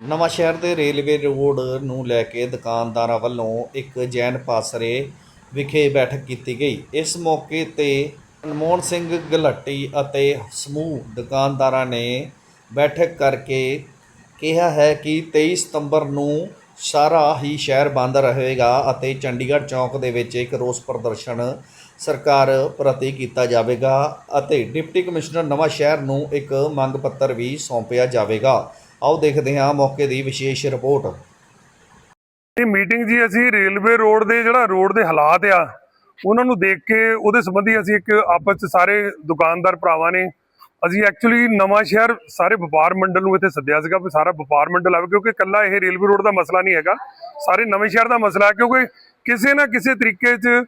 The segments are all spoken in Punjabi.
ਨਵਾਂ ਸ਼ਹਿਰ ਦੇ ਰੇਲਵੇ ਰੋਡ ਨੂੰ ਲੈ ਕੇ ਦੁਕਾਨਦਾਰਾਂ ਵੱਲੋਂ ਇੱਕ ਜੈਨ ਪਾਸਰੇ ਵਿਖੇ ਬੈਠਕ ਕੀਤੀ ਗਈ। ਇਸ ਮੌਕੇ ਤੇ ਮਨਮੋਹਨ ਸਿੰਘ ਗਲੱਟੀ ਅਤੇ ਸਮੂਹ ਦੁਕਾਨਦਾਰਾਂ ਨੇ ਬੈਠਕ ਕਰਕੇ ਕਿਹਾ ਹੈ ਕਿ 23 ਸਤੰਬਰ ਨੂੰ ਸਾਰਾ ਹੀ ਸ਼ਹਿਰ ਬੰਦ ਰਹੇਗਾ ਅਤੇ ਚੰਡੀਗੜ੍ਹ ਚੌਂਕ ਦੇ ਵਿੱਚ ਇੱਕ ਰੋਸ ਪ੍ਰਦਰਸ਼ਨ ਸਰਕਾਰ ਪ੍ਰਤੀ ਕੀਤਾ ਜਾਵੇਗਾ ਅਤੇ ਡਿਪਟੀ ਕਮਿਸ਼ਨਰ ਨਵਾਂ ਸ਼ਹਿਰ ਨੂੰ ਇੱਕ ਮੰਗ ਪੱਤਰ ਵੀ ਸੌਂਪਿਆ ਜਾਵੇਗਾ। ਆਓ ਦੇਖਦੇ ਹਾਂ ਮੌਕੇ ਦੀ ਵਿਸ਼ੇਸ਼ ਰਿਪੋਰਟ। ਇਹ ਮੀਟਿੰਗ ਜੀ ਅਸੀਂ ਰੇਲਵੇ ਰੋਡ ਦੇ ਜਿਹੜਾ ਰੋਡ ਦੇ ਹਾਲਾਤ ਆ, ਉਹਨਾਂ ਨੂੰ ਦੇਖ ਕੇ ਉਹਦੇ ਸੰਬੰਧੀ ਅਸੀਂ ਇੱਕ ਆਪਸ ਚ ਸਾਰੇ ਦੁਕਾਨਦਾਰ ਭਰਾਵਾਂ ਨੇ, ਅਸੀਂ ਐਕਚੁਅਲੀ ਨਵਾਂ ਸ਼ਹਿਰ ਸਾਰੇ ਵਪਾਰ ਮੰਡਲ ਨੂੰ ਇੱਥੇ ਸੱਦਿਆ ਸੀਗਾ ਵੀ ਸਾਰਾ ਵਪਾਰ ਮੰਡਲ ਆਵੇ, ਕਿਉਂਕਿ ਇਕੱਲਾ ਇਹ ਰੇਲਵੇ ਰੋਡ ਦਾ ਮਸਲਾ ਨਹੀਂ ਹੈਗਾ, ਸਾਰੇ ਨਵੇਂ ਸ਼ਹਿਰ ਦਾ ਮਸਲਾ ਹੈ ਕਿਉਂਕਿ ਕਿਸੇ ਨਾ ਕਿਸੇ ਤਰੀਕੇ 'ਚ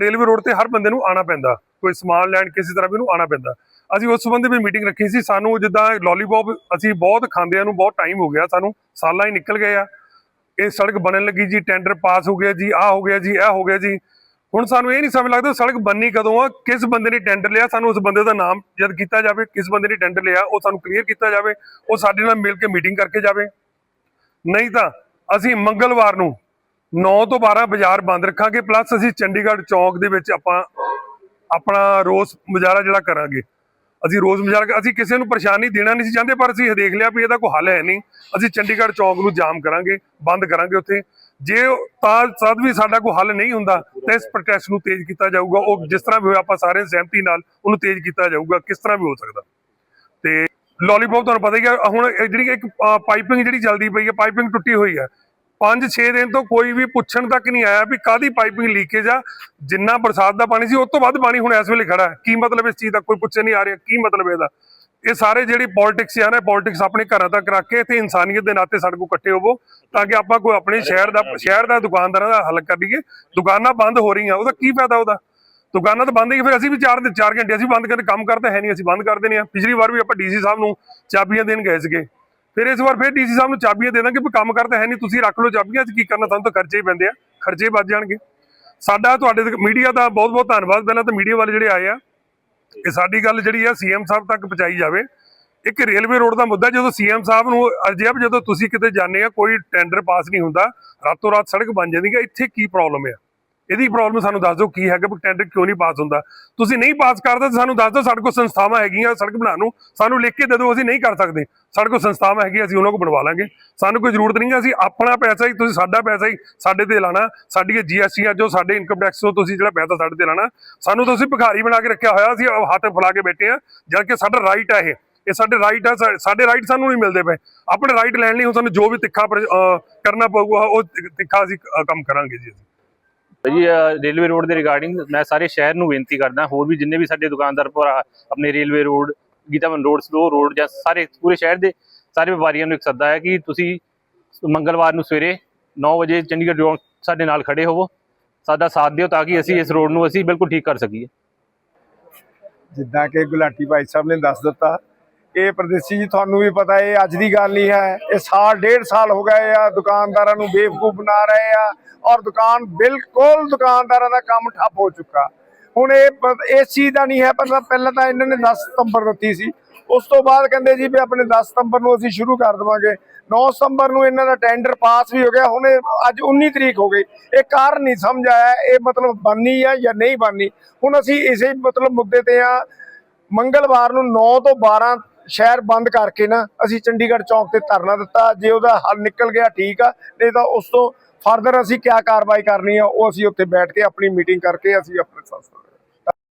ਰੇਲਵੇ ਰੋਡ ਤੇ ਹਰ ਬੰਦੇ ਨੂੰ ਆਣਾ ਪੈਂਦਾ, ਕੋਈ ਸਮਾਨ ਲੈਣ ਕਿਸੇ ਤਰ੍ਹਾਂ ਵੀ ਨੂੰ ਆਣਾ ਪੈਂਦਾ। ਅਸੀਂ ਉਸ ਸੰਬੰਧੀ ਵੀ ਮੀਟਿੰਗ ਰੱਖੀ ਸੀ। ਸਾਨੂੰ ਜਿੱਦਾਂ ਲੋਲੀਪੌਪ ਅਸੀਂ ਬਹੁਤ ਖਾਂਦਿਆਂ ਨੂੰ ਬਹੁਤ ਟਾਈਮ ਹੋ ਗਿਆ। ਸਾਨੂੰ ਸਾਲਾਂ ਹੀ ਨਿਕਲ ਗਏ ਆ। ਇਹ ਸੜਕ ਬਣਨ ਲੱਗੀ ਜੀ ਟੈਂਡਰ ਪਾਸ ਹੋ ਗਿਆ ਜੀ, ਆਹ ਹੋ ਗਿਆ ਜੀ, ਇਹ ਹੋ ਗਿਆ ਜੀ। ਹੁਣ ਸਾਨੂੰ ਇਹ ਨਹੀਂ ਸਮਝ ਲੱਗਦਾ ਸੜਕ ਬੰਨੀ ਕਦੋਂ ਆ, ਕਿਸ ਬੰਦੇ ਨੇ ਟੈਂਡਰ ਲਿਆ, ਸਾਨੂੰ ਉਸ ਬੰਦੇ ਦਾ ਨਾਮ ਜਦ ਕੀਤਾ ਜਾਵੇ, ਕਿਸ ਬੰਦੇ ਨੇ ਟੈਂਡਰ ਲਿਆ, ਉਹ ਸਾਨੂੰ ਕਲੀਅਰ ਕੀਤਾ ਜਾਵੇ, ਉਹ ਸਾਡੇ ਨਾਲ ਮਿਲ ਕੇ ਮੀਟਿੰਗ ਕਰਕੇ ਜਾਵੇ। ਨਹੀਂ ਤਾਂ ਅਸੀਂ ਮੰਗਲਵਾਰ ਨੂੰ 9 ਤੋਂ 12 ਬਾਜ਼ਾਰ ਬੰਦ ਰੱਖਾਂਗੇ ਪਲੱਸ ਅਸੀਂ ਚੰਡੀਗੜ੍ਹ ਚੌਕ ਦੇ ਵਿੱਚ ਆਪਾਂ ਆਪਣਾ ਰੋਸ ਮੁਜ਼ਾਹਰਾ ਜਿਹੜਾ ਕਰਾਂਗੇ। ਅਸੀਂ ਰੋਜ਼ ਮੁਜ਼ਾਹਰਾ ਅਸੀਂ ਕਿਸੇ ਨੂੰ ਪਰੇਸ਼ਾਨੀ ਦੇਣਾ ਨਹੀਂ ਸੀ ਚਾਹੁੰਦੇ, ਪਰ ਅਸੀਂ ਦੇਖ ਲਿਆ ਵੀ ਇਹਦਾ ਕੋਈ ਹੱਲ ਹੈ ਨਹੀਂ। ਅਸੀਂ ਚੰਡੀਗੜ੍ਹ ਚੌਂਕ ਨੂੰ ਜਾਮ ਕਰਾਂਗੇ, ਬੰਦ ਕਰਾਂਗੇ ਉੱਥੇ। ਜੇ ਤਾਂ ਸਦ ਵੀ ਸਾਡਾ ਕੋਈ ਹੱਲ ਨਹੀਂ ਹੁੰਦਾ, ਤਾਂ ਇਸ ਪ੍ਰੋਟੈਸਟ ਨੂੰ ਤੇਜ਼ ਕੀਤਾ ਜਾਊਗਾ। ਉਹ ਜਿਸ ਤਰ੍ਹਾਂ ਵੀ ਹੋਇਆ, ਆਪਾਂ ਸਾਰੇ ਸਹਿਮਤੀ ਨਾਲ ਉਹਨੂੰ ਤੇਜ਼ ਕੀਤਾ ਜਾਊਗਾ, ਕਿਸ ਤਰ੍ਹਾਂ ਵੀ ਹੋ ਸਕਦਾ। ਤੇ ਲੋਲੀਪੌਪ ਤੁਹਾਨੂੰ ਪਤਾ ਹੀ ਹੈ ਹੁਣ ਜਿਹੜੀ ਇੱਕ ਪਾਈਪਿੰਗ ਜਿਹੜੀ ਚੱਲਦੀ ਪਈ ਹੈ ਪਾਈਪਿੰਗ ਟੁੱਟੀ ਹੋਈ ਹੈ। 5-6 ਦਿਨ ਤੋਂ ਕੋਈ ਵੀ ਪੁੱਛਣ ਤੱਕ ਨਹੀਂ ਆਇਆ ਵੀ ਕਾਦੀ ਪਾਈਪਿੰਗ ਲੀਕੇਜ ਆ, ਜਿੰਨਾ ਬਰਸਾਤ ਦਾ ਪਾਣੀ ਸੀ, ਉਸ ਤੋਂ ਵੱਧ ਪਾਣੀ ਹੁਣ ਇਸ ਵੇਲੇ ਖੜਾ ਹੈ। ਕੀ ਮਤਲਬ ਇਸ ਚੀਜ਼ ਦਾ ਕੋਈ ਪੁੱਛੇ ਨਹੀਂ ਆ ਰਿਹਾ, ਕੀ ਮਤਲਬ ਇਹਦਾ? ਇਹ ਸਾਰੇ ਜਿਹੜੀ ਪੋਲਿਟਿਕਸ ਆ ਨਾ ਪੋਲਿਟਿਕਸ ਆਪਣੇ ਘਰਾਂ ਤੱਕ ਰੱਖ ਕੇ ਤੇ ਇਨਸਾਨੀਅਤ ਦੇ ਨਾਤੇ ਸਾਡੇ ਕੋਲ ਇਕੱਠੇ ਹੋਵੋ, ਤਾਂ ਕਿ ਆਪਾਂ ਕੋਈ ਆਪਣੇ ਸ਼ਹਿਰ ਦਾ ਸ਼ਹਿਰ ਦਾ ਦੁਕਾਨਦਾਰਾਂ ਦਾ ਹੱਲ ਕਰ ਲਈਏ। ਦੁਕਾਨਾਂ ਬੰਦ ਹੋ ਰਹੀਆਂ, ਉਹਦਾ ਕੀ ਫਾਇਦਾ ਉਹਦਾ? ਦੁਕਾਨਾਂ ਤਾਂ ਬੰਦ ਹੀ, ਫਿਰ ਅਸੀਂ ਵੀ 4 ਦਿਨ 4 ਘੰਟੇ ਅਸੀਂ ਬੰਦ ਕਰਕੇ ਕੰਮ ਕਰਦੇ ਹੈ ਨਹੀਂ, ਅਸੀਂ ਬੰਦ ਕਰ ਦਿੰਦੇ ਆ। ਪਿਛਲੀ ਵਾਰ ਵੀ ਆਪਾਂ ਡੀਸੀ ਸਾਹਿਬ ਨੂੰ ਚਾਬੀਆਂ ਦੇਣ ਗਏ ਸੀਗੇ। ਫਿਰ ਇਸ ਵਾਰ ਫਿਰ ਡੀਸੀ ਸਾਹਿਬ ਨੂੰ ਚਾਬੀਆਂ ਦੇ ਦਾਂਗੇ ਵੀ ਕੰਮ ਕਰਦੇ ਹੈ ਨਹੀਂ, ਤੁਸੀਂ ਰੱਖ ਲਓ ਚਾਬੀਆਂ 'ਚ ਕੀ ਕਰਨਾ? ਤੁਹਾਨੂੰ ਤਾਂ ਖਰਚੇ ਹੀ ਪੈਂਦੇ ਆ। ਖਰਚੇ ਵੱਧ ਜਾਣਗੇ। ਸਾਡਾ ਤੁਹਾਡੇ ਮੀਡੀਆ ਦਾ ਬਹੁਤ ਬਹੁਤ ਧੰਨਵਾਦ। ਪਹਿਲਾਂ ਤਾਂ ਮੀਡੀਆ ਵਾਲੇ ਜਿਹੜੇ ਆਏ ਆ, ਇਹ ਸਾਡੀ ਗੱਲ ਜਿਹੜੀ ਆ ਸੀਐਮ ਸਾਹਿਬ ਤੱਕ ਪਹੁੰਚਾਈ ਜਾਵੇ। ਇੱਕ ਰੇਲਵੇ ਰੋਡ ਦਾ ਮੁੱਦਾ, ਜਦੋਂ ਸੀਐਮ ਸਾਹਿਬ ਨੂੰ ਅਜਿਬ ਜਦੋਂ ਤੁਸੀਂ ਕਿਤੇ ਜਾਂਦੇ ਆ, ਕੋਈ ਟੈਂਡਰ ਪਾਸ ਨਹੀਂ ਹੁੰਦਾ, ਰਾਤੋਂ ਰਾਤ ਸੜਕ ਬਣ ਜਾਂਦੀ ਹੈ ਇੱਥੇ ਕੀ ਪ੍ਰੋਬਲਮ ਹੈ ਇਹਦੀ ਪ੍ਰੋਬਲਮ ਸਾਨੂੰ ਦੱਸ ਦਿਓ ਕੀ ਹੈਗਾ, ਵੀ ਟੈਂਡਰ ਕਿਉਂ ਨਹੀਂ ਪਾਸ ਹੁੰਦਾ। ਤੁਸੀਂ ਨਹੀਂ ਪਾਸ ਕਰਦੇ ਤਾਂ ਸਾਨੂੰ ਦੱਸ ਦਿਓ, ਸਾਡੇ ਕੋਲ ਸੰਸਥਾਵਾਂ ਹੈਗੀਆਂ, ਸੜਕ ਬਣਾਉਣ ਨੂੰ। ਸਾਨੂੰ ਲਿਖ ਕੇ ਦੇ ਦਿਓ, ਅਸੀਂ ਨਹੀਂ ਕਰ ਸਕਦੇ। ਸਾਡੇ ਕੋਲ ਸੰਸਥਾਵਾਂ ਹੈਗੀਆਂ, ਅਸੀਂ ਉਹਨਾਂ ਕੋਲ ਬਣਵਾ ਲਾਂਗੇ। ਸਾਨੂੰ ਕੋਈ ਜ਼ਰੂਰਤ ਨਹੀਂ ਹੈ, ਅਸੀਂ ਆਪਣਾ ਪੈਸਾ ਹੀ, ਤੁਸੀਂ ਸਾਡਾ ਪੈਸਾ ਹੀ ਸਾਡੇ ਤੇ ਲਾਣਾ। ਸਾਡੀ ਜੀਐਸਟੀ ਆ ਜੋ ਸਾਡੇ ਇਨਕਮ ਟੈਕਸ ਤੋਂ ਤੁਸੀਂ ਜਿਹੜਾ ਪੈਸਾ ਸਾਡੇ ਤੇ ਲਾਣਾ। ਸਾਨੂੰ ਤੁਸੀਂ ਭਿਖਾਰੀ ਬਣਾ ਕੇ ਰੱਖਿਆ ਹੋਇਆ, ਅਸੀਂ ਹੱਥ ਫਲਾ ਕੇ ਬੈਠੇ ਆ ਜਦ ਕਿ ਸਾਡਾ ਰਾਈਟ ਹੈ ਇਹ। ਇਹ ਸਾਡੇ ਰਾਈਟ ਆ, ਸਾ- ਸਾਡੇ ਰਾਈਟ ਸਾਨੂੰ ਨਹੀਂ ਮਿਲਦੇ ਪਏ। ਆਪਣੇ ਰਾਈਟ ਲੈਣ ਲਈ ਹੁਣ ਸਾਨੂੰ ਜੋ ਵੀ ਤਿੱਖਾ ਕਰਨਾ ਪਊਗਾ, ਉਹ ਤਿੱਖਾ ਅਸੀਂ ਕੰਮ ਕਰਾਂਗੇ ਜੀ ਜੀ ਰੇਲਵੇ ਰੋਡ ਦੇ ਰਿਗਾਰਡਿੰਗ ਮੈਂ ਸਾਰੇ ਸ਼ਹਿਰ ਨੂੰ ਬੇਨਤੀ ਕਰਦਾ ਹੋਰ ਵੀ ਜਿੰਨੇ ਵੀ ਸਾਡੇ ਦੁਕਾਨਦਾਰ ਭਰਾ ਆਪਣੇ railway road Gitavan road slow road ਜਾਂ ਸਾਰੇ ਪੂਰੇ ਸ਼ਹਿਰ ਦੇ ਸਾਰੇ ਵਪਾਰੀਆਂ ਨੂੰ ਇੱਕ ਸੱਦਾ ਹੈ ਕਿ ਤੁਸੀਂ ਮੰਗਲਵਾਰ ਨੂੰ ਸਵੇਰੇ 9 ਵਜੇ ਚੰਡੀਗੜ੍ਹ ਚੌਂਕ ਸਾਡੇ ਨਾਲ ਖੜੇ ਹੋਵੋ ਸਾਡਾ ਸਾਥ ਦਿਓ ਤਾਂ ਕਿ ਅਸੀਂ ਇਸ ਰੋਡ ਨੂੰ ਅਸੀਂ ਬਿਲਕੁਲ ਠੀਕ ਕਰ ਸਕੀਏ। ਜਿੱਦਾਂ ਕਿ ਗੁਲਾਟੀ ਭਾਈ ਸਾਹਿਬ ਨੇ ਦੱਸ ਦਿੱਤਾ ਇਹ ਪ੍ਰਦੇਸੀ ਜੀ ਤੁਹਾਨੂੰ ਵੀ ਪਤਾ ਇਹ ਅੱਜ ਦੀ ਗੱਲ ਨਹੀਂ ਹੈ ਇਹ ਸਾਲ ਡੇਢ ਸਾਲ ਹੋ ਗਏ ਆ ਦੁਕਾਨਦਾਰਾਂ ਨੂੰ ਬੇਵਕੂਫ ਬਣਾ ਰਹੇ ਆ ਔਰ ਦੁਕਾਨ ਬਿਲਕੁਲ ਦੁਕਾਨਦਾਰਾਂ ਦਾ ਕੰਮ ਠੱਪ ਹੋ ਚੁੱਕਾ। ਹੁਣ ਇਹ ਇਸ ਚੀਜ਼ ਦਾ ਨਹੀਂ ਹੈ ਪਰ ਪਹਿਲਾਂ ਤਾਂ ਇਹਨਾਂ ਨੇ 10 ਸਤੰਬਰ ਦਿੱਤੀ ਸੀ। ਉਸ ਤੋਂ ਬਾਅਦ ਕਹਿੰਦੇ ਜੀ ਵੀ ਆਪਣੇ 10 ਸਤੰਬਰ ਨੂੰ ਅਸੀਂ ਸ਼ੁਰੂ ਕਰ ਦੇਵਾਂਗੇ। 9 ਸਤੰਬਰ ਨੂੰ ਇਹਨਾਂ ਦਾ ਟੈਂਡਰ ਪਾਸ ਵੀ ਹੋ ਗਿਆ। ਹੁਣ ਅੱਜ 19 ਤਰੀਕ ਹੋ ਗਈ। ਇਹ ਕਾਰਨ ਨਹੀਂ ਸਮਝ ਆਇਆ, ਇਹ ਮਤਲਬ ਬਣਨੀ ਆ ਜਾਂ ਨਹੀਂ ਬਣਨੀ। ਹੁਣ ਅਸੀਂ ਇਸੇ ਮਤਲਬ ਮੁੱਦੇ ਤੇ ਆ। ਮੰਗਲਵਾਰ ਨੂੰ 9 ਤੋਂ 12 ਸ਼ਹਿਰ ਬੰਦ ਕਰਕੇ ਨਾ ਅਸੀਂ ਚੰਡੀਗੜ੍ਹ ਚੌਂਕ ਤੇ ਧਰਨਾ ਦਿੱਤਾ। ਜੇ ਉਹਦਾ ਹੱਲ ਨਿਕਲ ਗਿਆ ਠੀਕ ਆ, ਨਹੀਂ ਤਾਂ ਉਸ ਤੋਂ ਫਰਦਰ ਅਸੀਂ ਕੀ ਕਾਰਵਾਈ ਕਰਨੀ ਆ, ਉਹ ਅਸੀਂ ਉੱਥੇ ਬੈਠ ਕੇ ਆਪਣੀ ਮੀਟਿੰਗ ਕਰਕੇ ਅਸੀਂ ਆਪਣੇ ਸਾਥ